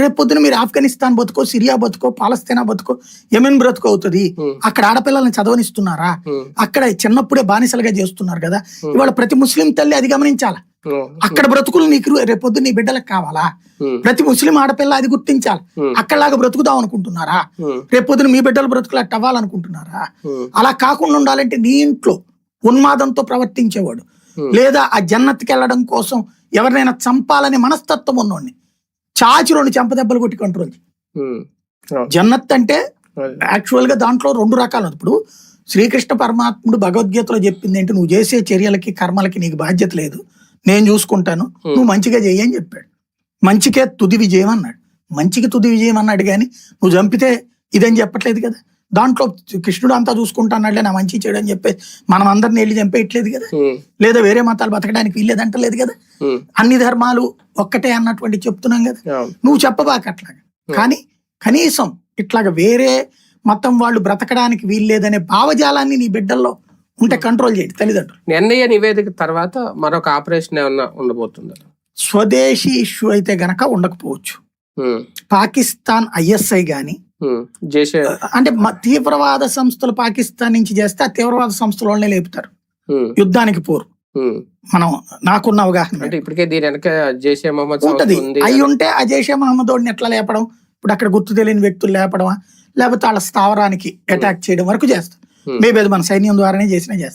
రేపు పొద్దున మీరు ఆఫ్ఘనిస్తాన్ బతుకో సిరియా బతుకో పాలస్తీనా బతుకో యమెన్ బ్రతుకో అవుతుంది Hmm. అక్కడ ఆడపిల్లల్ని చదవనిస్తున్నారా Hmm. అక్కడ చిన్నప్పుడే బానిసలుగా చేస్తున్నారు కదా ఇవాళ ప్రతి ముస్లిం తల్లి అది గమనించాలి Hmm. అక్కడ బ్రతుకులు నీకు రేపు పొద్దున్న నీ బిడ్డలకు కావాలా Hmm. ప్రతి ముస్లిం ఆడపిల్ల అది గుర్తించాలి Hmm. అక్కడలాగా బ్రతుకుదాం అనుకుంటున్నారా Hmm. రేపు పొద్దున మీ బిడ్డల బ్రతుకులు అట్ట అవ్వాలనుకుంటున్నారా Hmm. అలా కాకుండా ఉండాలంటే నీ ఇంట్లో ఉన్మాదంతో ప్రవర్తించేవాడు Hmm. లేదా ఆ జన్నత్కి వెళ్ళడం కోసం ఎవరినైనా చంపాలనే మనస్తత్వం ఉన్నోడిని చాచి రెండు చెంపదెబ్బలు కొట్టి కంట్రోల్. జన్నత్ అంటే. యాక్చువల్గా దాంట్లో రెండు రకాలు. ఇప్పుడు శ్రీకృష్ణ పరమాత్ముడు భగవద్గీతలో చెప్పింది ఏంటి? నువ్వు చేసే చర్యలకి కర్మలకి నీకు బాధ్యత లేదు. నేను చూసుకుంటాను. నువ్వు మంచిగా చెయ్యి అని చెప్పాడు. మంచికే తుది విజయం అన్నాడు. మంచికి తుది విజయం అన్నాడు కానీ నువ్వు చంపితే ఇదని చెప్పట్లేదు కదా. దాంట్లో కృష్ణుడు అంతా చూసుకుంటాన్నాడులే నా మంచి చేయడం అని చెప్పేసి మనం అందరిని వెళ్ళి చంపేయట్లేదు కదా. లేదా వేరే మతాలు బతకడానికి వీల్లేదంటలేదు కదా. అన్ని ధర్మాలు ఒక్కటే అన్నటువంటి చెప్తున్నాం కదా. నువ్వు చెప్పబాక అట్లాగా కానీ కనీసం ఇట్లాగా వేరే మతం వాళ్ళు బ్రతకడానికి వీల్లేదనే భావజాలాన్ని నీ బిడ్డల్లో ఉంటే కంట్రోల్ చేయండి తల్లిదండ్రులు ఎన్ఐఏ నివేదిక తర్వాత మరొక ఆపరేషన్ ఏమన్నా ఉండబోతుందా స్వదేశీ ఇష్యూ అయితే గనక ఉండకపోవచ్చు. పాకిస్తాన్ ఐఎస్ఐ గాని. చేసే అంటే తీవ్రవాద సంస్థలు పాకిస్తాన్ నుంచి చేస్తే ఆ తీవ్రవాద సంస్థల వాళ్ళనే లేపుతారు. యుద్ధానికి పోరు. మనం నాకున్న అవగాహన అంటే. ఇప్పటికే దీని వెనక జైషే మహమ్మద్ ఉంటది. అయి ఉంటే ఆ జైషే మహమ్మదోడిని ఎట్లా లేపడం? ఇప్పుడు అక్కడ గుర్తు తెలియని వ్యక్తులు లేపడమా? లేకపోతే వాళ్ళ స్థావరానికి అటాక్ చేయడం వరకు చేస్తారు. మేబీ అది మన సైన్యం ద్వారానే చేసినా చేస్తారు.